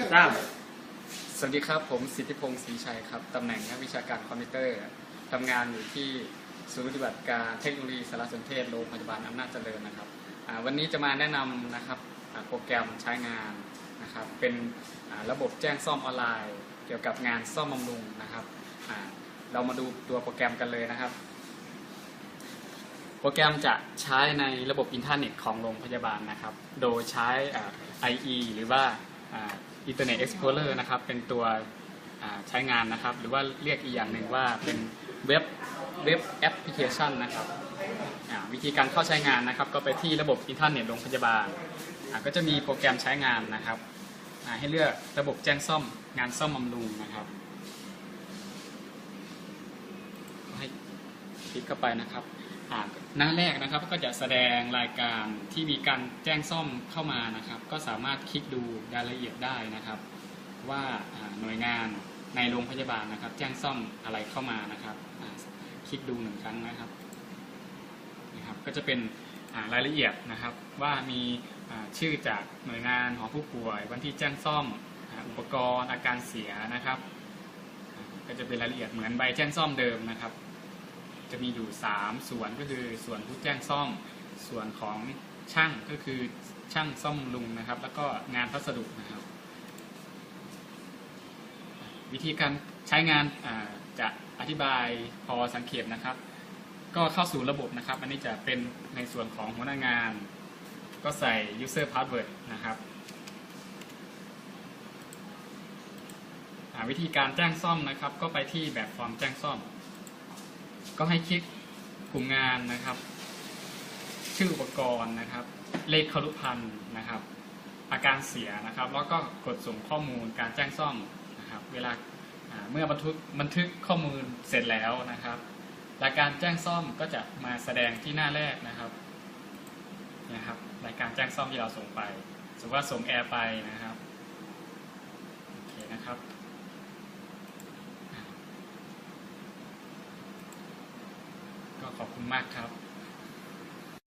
สามสวัสดีครับ ผมสิทธิพงศ์ศรีชัยครับ ตำแหน่งนักวิชาการคอมพิวเตอร์ทำงานอยู่ที่ศูนย์ปฏิบัติการเทคโนโลยีสารสนเทศโรงพยาบาลอำนาจเจริญนะครับวันนี้จะมาแนะนำนะครับโปรแกรมใช้งานนะครับ เป็นระบบแจ้งซ่อมออนไลน์ เกี่ยวกับงานซ่อมบำรุงนะครับ เรามาดูตัวโปรแกรมกันเลยนะครับ โปรแกรมจะใช้ในระบบอินเทอร์เน็ตของโรงพยาบาลนะครับ โดยใช้ IE หรือว่า Internet Explorer นะครับ เป็นตัวใช้งานนะครับ หรือว่าเรียกอีกอย่างหนึ่งว่าเป็นเว็บเว็บแอปพลิเคชันนะครับวิธีการเข้าใช้งานนะครับ ก็ไปที่ระบบอินเทอร์เน็ตโรงพยาบาลก็จะมีโปรแกรมใช้งานนะครับให้เลือกระบบแจ้งซ่อมงานซ่อมบำรุงนะครับให้คลิกเข้าไปนะครับ หน้าแรกนะครับก็จะแสดงรายการที่มีการแจ้งซ่อมเข้ามานะครับ ก็สามารถคลิกดูรายละเอียดได้นะครับ ว่าหน่วยงานในโรงพยาบาลนะครับ แจ้งซ่อมอะไรเข้ามานะครับคลิกดูหนึ่งครั้งนะครับนะครับ ก็จะเป็นรายละเอียดนะครับ ว่ามีชื่อจากหน่วยงานหอผู้ป่วย วันที่แจ้งซ่อมอุปกรณ์อาการเสียนะครับ ก็จะเป็นรายละเอียดเหมือนใบแจ้งซ่อมเดิมนะครับ จะมีอยู่ 3 ส่วนก็คือส่วนผู้แจ้งซ่อม ส่วนของช่างก็คือช่างซ่อมลุงนะครับ แล้วก็งานพัสดุนะครับ วิธีการใช้งานจะอธิบายพอสังเกตนะครับ ก็เข้าสู่ระบบนะครับ อันนี้จะเป็นในส่วนของหัวหน้างาน ก็ใส่ user password นะครับวิธีการแจ้งซ่อมนะครับ ก็ไปที่แบบฟอร์มแจ้งซ่อม ก็ให้คลิกกลุ่มงานนะครับ ชื่ออุปกรณ์นะครับ เลขครุพันธ์นะครับ อาการเสียนะครับ แล้วก็กดส่งข้อมูลการแจ้งซ่อมนะครับ เวลาเมื่อบันทึกบันทึกข้อมูลเสร็จแล้วนะครับรายการแจ้งซ่อมก็จะมาแสดงที่หน้าแรกนะครับนะครับรายการแจ้งซ่อมที่เราส่งไปสมมติว่าส่งแอร์ไปนะครับโอเคนะครับ ขอบคุณมากครับ